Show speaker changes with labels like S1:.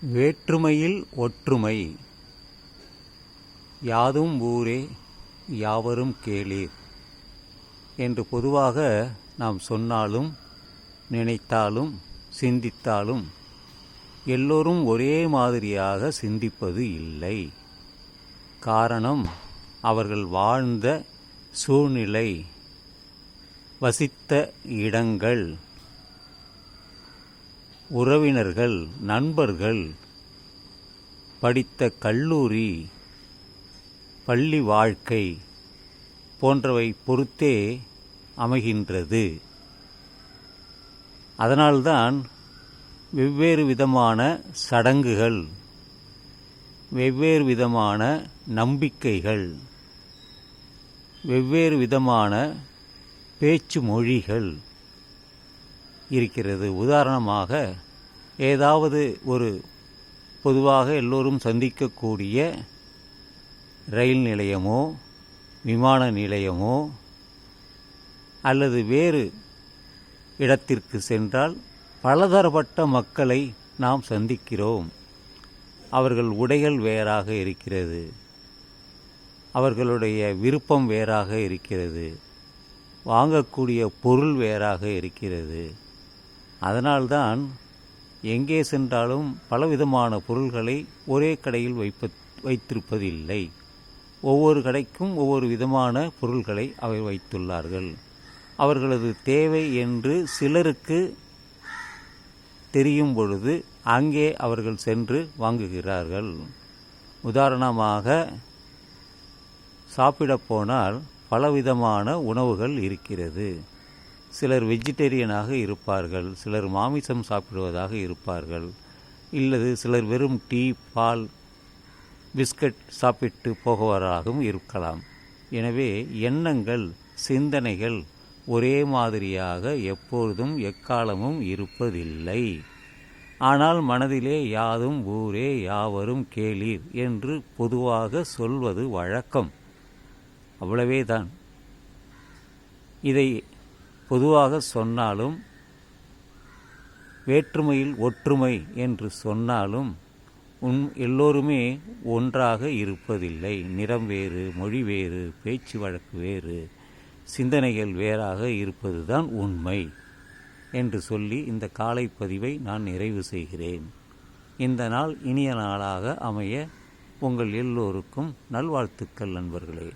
S1: வேற்றுமையில் ஒற்றுமை. யாதும் ஊரே யாவரும் கேளீர். என்று பொதுவாக நாம் சொன்னாலும் நினைத்தாலும் சிந்தித்தாலும் எல்லோரும் ஒரே மாதிரியாக சிந்திப்பது இல்லை. காரணம் அவர்கள் வாழ்ந்த சூழ்நிலை வசித்த இடங்கள் உறவினர்கள் நண்பர்கள் படித்த கல்லூரி பள்ளி வாழ்க்கை போன்றவை பொறுத்தே அமைகின்றது. அதனால்தான் வெவ்வேறு விதமான சடங்குகள் வெவ்வேறு விதமான நம்பிக்கைகள் வெவ்வேறு விதமான பேச்சு மொழிகள் இருக்கிறது. உதாரணமாக ஏதாவது ஒரு பொதுவாக எல்லோரும் சந்திக்கக்கூடிய ரயில் நிலையமோ விமான நிலையமோ அல்லது வேறு இடத்திற்கு சென்றால் பலதரப்பட்ட மக்களை நாம் சந்திக்கிறோம். அவர்கள் உடைகள் வேறாக இருக்கிறது. அவர்களுடைய விருப்பம் வேறாக இருக்கிறது. வாங்கக்கூடிய பொருள் வேறாக இருக்கிறது. அதனால்தான் எங்கே சென்றாலும் பலவிதமான பொருள்களை ஒரே கடையில் வைப்ப வைத்திருப்பதில்லை. ஒவ்வொரு கடைக்கும் ஒவ்வொரு விதமான பொருள்களை அவை வைத்துள்ளார்கள். அவர்களது தேவை என்று சிலருக்கு தெரியும் பொழுது அங்கே அவர்கள் சென்று வாங்குகிறார்கள். உதாரணமாக சாப்பிடப் போனால் பலவிதமான உணவுகள் இருக்கிறது. சிலர் வெஜிடேரியனாக இருப்பார்கள் சிலர் மாமிசம் சாப்பிடுவதாக இருப்பார்கள் இல்லது சிலர் வெறும் டீ பால் பிஸ்கட் சாப்பிட்டு போகவராகவும் இருக்கலாம். எனவே எண்ணங்கள் சிந்தனைகள் ஒரே மாதிரியாக எப்பொழுதும் எக்காலமும் இருப்பதில்லை. ஆனால் மனதிலே யாதும் ஊரே யாவரும் கேளீர் என்று பொதுவாக சொல்வது வழக்கம். அவ்வளவே தான் இதை பொதுவாக சொன்னாலும் வேற்றுமையில் ஒற்றுமை என்று சொன்னாலும் உன் எல்லோருமே ஒன்றாக இருப்பதில்லை. நிறம் வேறு மொழி வேறு பேச்சு வழக்கு வேறு சிந்தனைகள் வேறாக இருப்பதுதான் உண்மை என்று சொல்லி இந்த காலை பதிவை நான் நிறைவு செய்கிறேன். இந்த நாள் இனிய நாளாக அமைய உங்கள் எல்லோருக்கும் நல்வாழ்த்துக்கள் நண்பர்களே.